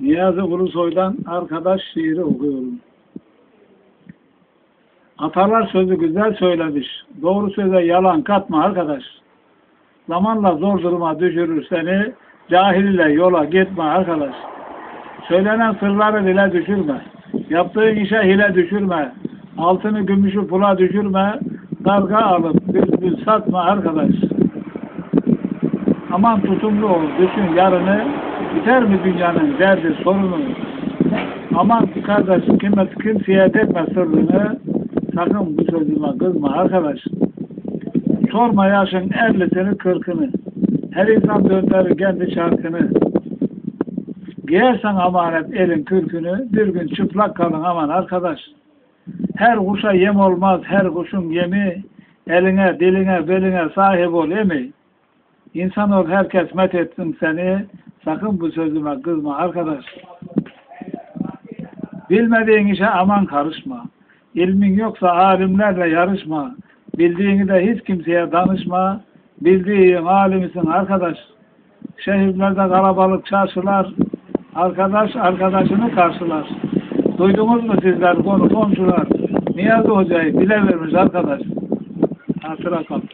Niyazi Ulusoy'dan arkadaş şiiri okuyorum. Atalar sözü güzel söylemiş. Doğru söze yalan katma arkadaş. Zamanla zor duruma düşürür seni. Cahil ile yola gitme arkadaş. Söylenen sırları dile düşürme. Yaptığın işe hile düşürme. Altını gümüşü pula düşürme. Darga alıp bülbül satma arkadaş. Aman tutumlu ol, düşün yarını. Biter mi dünyanın derdi, sorunu? Aman kardeş, kime, kimseye etme sırrını. Sakın bu sözüme kızma arkadaş. Sorma yaşın ellisini kırkını. Her insan döndürür kendi şarkını. Giyersen amanet elin kürkünü, bir gün çıplak kalın aman arkadaş. Her kuşa yem olmaz, her kuşun yemi, eline, diline, beline sahip ol emi. İnsan ol herkes met etsin seni, sakın bu sözüme kızma arkadaş. Bilmediğin işe aman karışma. İlmin yoksa alimlerle yarışma. Bildiğini de hiç kimseye danışma. Bildiğin alimisin arkadaş. Şehirlerde kalabalık çarşılar. Arkadaş arkadaşını karşılar. Duydunuz mu sizler konu komşular? Niyazi Hoca'yı bile vermiş arkadaş. Hatıra kalın.